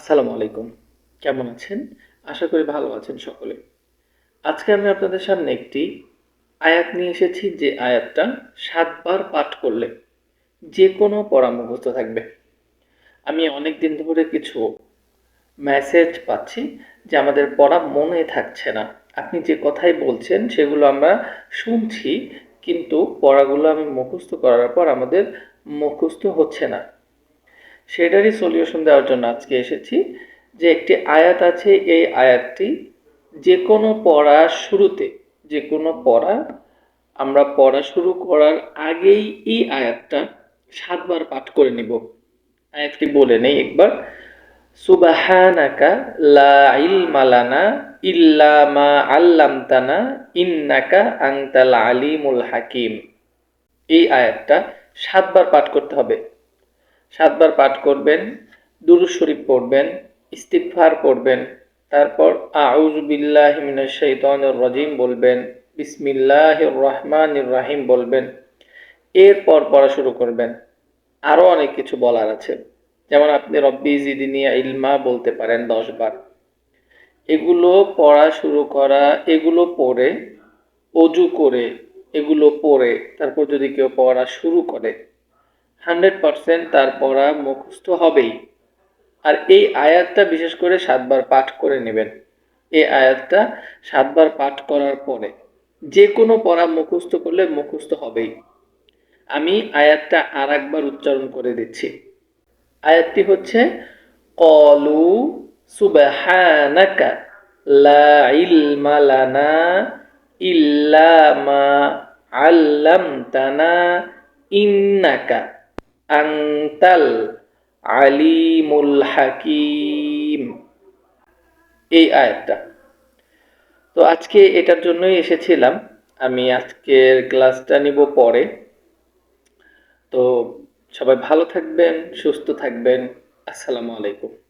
আসসালামু আলাইকুম। কেমন আছেন? আশা করি ভালো আছেন সকলে। আজকে আমি আপনাদের সামনে একটি আয়াত নিয়ে এসেছি, যে আয়াতটা সাতবার পাঠ করলে যে কোনো পড়া মুখস্থ থাকবে। আমি অনেক দিন ধরে কিছু মেসেজ পাচ্ছি, যে আমাদের পড়া মনে থাকছে না। আপনি যে কথাই বলছেন, সেগুলো আমরা শুনছি, কিন্তু পড়াগুলো আমি মুখস্থ করার পর আমাদের মুখস্থ হচ্ছে না। সেটারই সলিউশন দেওয়ার জন্য আজকে এসেছি যে একটি আয়াত আছে, এই আয়াতটি যে কোনো পড়া শুরুতে যে কোনো পড়া আমরা পড়া শুরু করার আগেই এই আয়াতটা সাতবার পাঠ করে নিব। আয়াতটি বলে নেই একবার, সুবাহানাকা লা ইলমা লানা ইল্লা মা আল্লামতানা ইন্নাকা আনতাল আলিমুল হাকিম। এই আয়াতটা সাতবার পাঠ করতে হবে। সাতবার পাঠ করবেন, দুরুদ শরীফ পড়বেন, ইস্তিগফার পড়বেন, তারপর আউযু বিল্লাহি মিনাশ শাইতানির রাজিম বলবেন, বিসমিল্লাহির রহমানির রহিম বলবেন, এরপর পড়া শুরু করবেন। আরও অনেক কিছু বলার আছে। যেমন আপনি রব্বি জিদিনিয়া ইলমা বলতে পারেন দশ বার এগুলো পড়া শুরু করা, এগুলো পড়ে, অজু করে এগুলো পড়ে, তারপর যদি কেউ পড়া শুরু করে হান্ড্রেড পারসেন্ট তার পড়া মুখস্থ হবেই। আর এই আয়াতটা বিশেষ করে সাতবার পাঠ করে নেবেন। এই আয়াতটা সাতবার পাঠ করার পরে যে কোনো পড়া মুখস্থ করলে মুখস্থ হবেই। আমি আয়াতটা আর একবার উচ্চারণ করে দিচ্ছি। আয়াতটি হচ্ছে, কলু সুবহানাকা লা ইলমা লানা ইল্লা মা আল্লামতানা ইন্নাকা আংতাল আলিমুল হাকিম। এই আয়াতটা। তো আজকে এটার জন্যই এসেছিলাম। আমি আজকের ক্লাসটা নিব পরে। তো সবাই ভালো থাকবেন, সুস্থ থাকবেন। আসসালামু আলাইকুম।